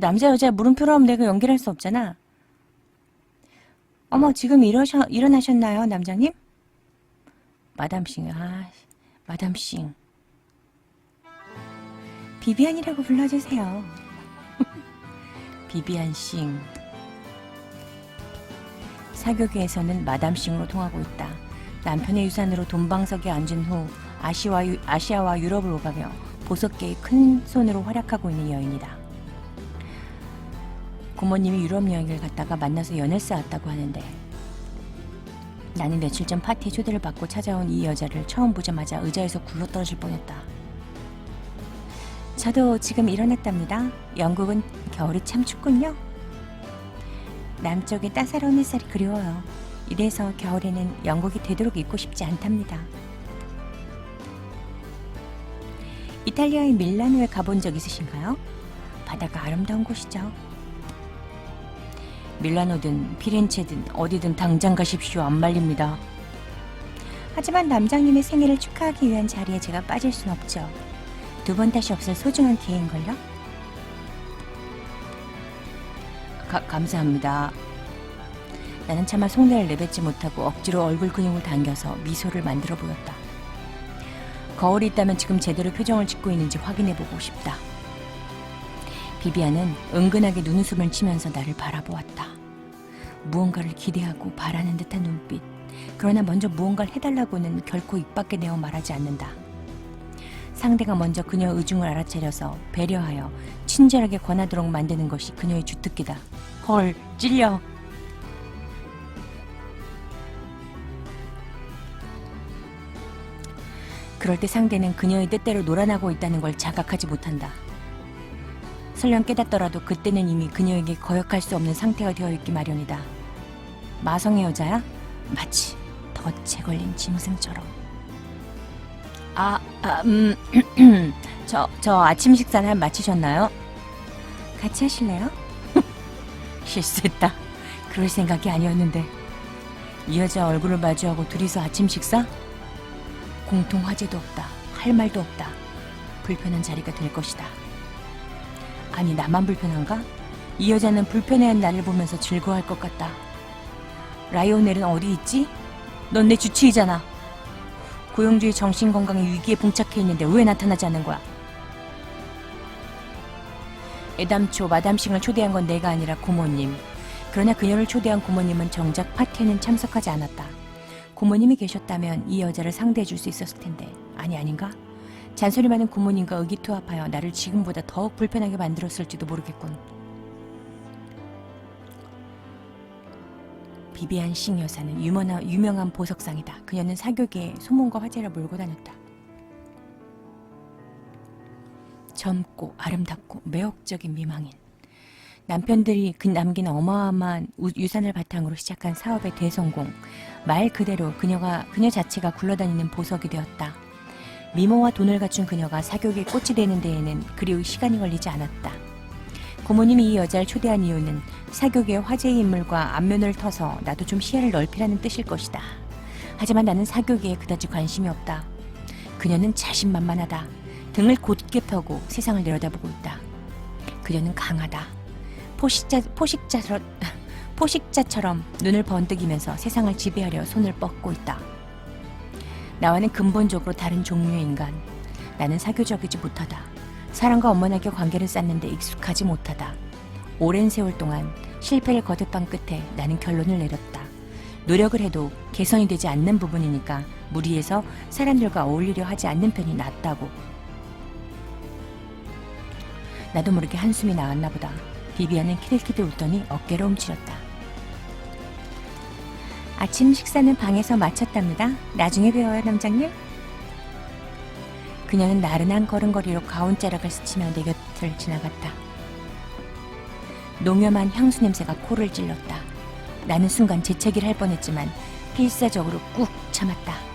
남자 여자 물음표로 하면 내가 연결할 수 없잖아. 어머 지금 일어셔, 일어나셨나요 남장님? 마담싱 아 마담싱 비비안이라고 불러주세요. 비비안싱 사교계에서는 마담싱으로 통하고 있다. 남편의 유산으로 돈방석에 앉은 후 아시와, 유- 아시아와 유럽을 오가며 보석계의 큰 손으로 활약하고 있는 여인이다. 고모님이 유럽 여행을 갔다가 만나서 연을 쌓았다고 하는데 나는 며칠 전 파티에 초대를 받고 찾아온 이 여자를 처음 보자마자 의자에서 굴러 떨어질 뻔했다. 저도 지금 일어났답니다. 영국은 겨울이 참 춥군요. 남쪽의 따사로운 햇살이 그리워요. 이래서 겨울에는 영국이 되도록 입고 싶지 않답니다. 이탈리아의 밀라노에 가본 적 있으신가요? 바다가 아름다운 곳이죠. 밀라노든 피렌체든 어디든 당장 가십시오. 안 말립니다. 하지만 남장님의 생일을 축하하기 위한 자리에 제가 빠질 순 없죠. 두 번 다시 없을 소중한 기회인걸요? 가, 감사합니다. 나는 차마 속내를 내뱉지 못하고 억지로 얼굴 근육을 당겨서 미소를 만들어 보였다. 거울이 있다면 지금 제대로 표정을 짓고 있는지 확인해 보고 싶다. 비비안은 은근하게 눈웃음을 치면서 나를 바라보았다. 무언가를 기대하고 바라는 듯한 눈빛. 그러나 먼저 무언가를 해달라고는 결코 입 밖에 내어 말하지 않는다. 상대가 먼저 그녀 의중을 알아차려서 배려하여 친절하게 권하도록 만드는 것이 그녀의 주특기다. 헐, 찔려. 그럴 때 상대는 그녀의 뜻대로 놀아나고 있다는 걸 자각하지 못한다. 설령 깨닫더라도 그때는 이미 그녀에게 거역할 수 없는 상태가 되어 있기 마련이다. 마성의 여자야? 마치 덫에 걸린 짐승처럼. 아, 아 음, 저, 저 아침 식사는 마치셨나요? 같이 하실래요? 실수했다. 그럴 생각이 아니었는데. 이 여자 얼굴을 마주하고 둘이서 아침 식사? 공통 화제도 없다. 할 말도 없다. 불편한 자리가 될 것이다. 아니, 나만 불편한가? 이 여자는 불편해한 나를 보면서 즐거워할 것 같다. 라이오넬은 어디 있지? 넌 내 주치의잖아. 고용주의 정신건강의 위기에 봉착해 있는데 왜 나타나지 않는 거야? 애담초 마담싱을 초대한 건 내가 아니라 고모님. 그러나 그녀를 초대한 고모님은 정작 파티에는 참석하지 않았다. 고모님이 계셨다면 이 여자를 상대해 줄 수 있었을 텐데. 아니 아닌가? 잔소리 많은 고모님과 의기투합하여 나를 지금보다 더욱 불편하게 만들었을지도 모르겠군. 비비안 싱 여사는 유명한, 유명한 보석상이다. 그녀는 사교계에 소문과 화제를 몰고 다녔다. 젊고 아름답고 매혹적인 미망인. 남편들이 그 남긴 어마어마한 우- 유산을 바탕으로 시작한 사업의 대성공. 말 그대로 그녀가 그녀 자체가 굴러다니는 보석이 되었다. 미모와 돈을 갖춘 그녀가 사교계에 꽃이 되는 데에는 그리 시간이 걸리지 않았다. 고모님이 이 여자를 초대한 이유는 사교계의 화제의 인물과 안면을 터서 나도 좀 시야를 넓히라는 뜻일 것이다. 하지만 나는 사교계에 그다지 관심이 없다. 그녀는 자신만만하다. 등을 곧게 펴고 세상을 내려다보고 있다. 그녀는 강하다. 포식자, 포식자처럼, 포식자처럼 눈을 번뜩이면서 세상을 지배하려 손을 뻗고 있다. 나와는 근본적으로 다른 종류의 인간. 나는 사교적이지 못하다. 사람과 원만하게 관계를 쌓는데 익숙하지 못하다. 오랜 세월 동안 실패를 거듭한 끝에 나는 결론을 내렸다. 노력을 해도 개선이 되지 않는 부분이니까 무리해서 사람들과 어울리려 하지 않는 편이 낫다고. 나도 모르게 한숨이 나왔나 보다. 비비안은 키들키들 웃더니 어깨를 움츠렸다. 아침 식사는 방에서 마쳤답니다. 나중에 배워요, 남장님. 그녀는 나른한 걸음걸이로 가운자락을 스치며 내 곁을 지나갔다. 농염한 향수 냄새가 코를 찔렀다. 나는 순간 재채기를 할 뻔했지만 필사적으로 꾹 참았다.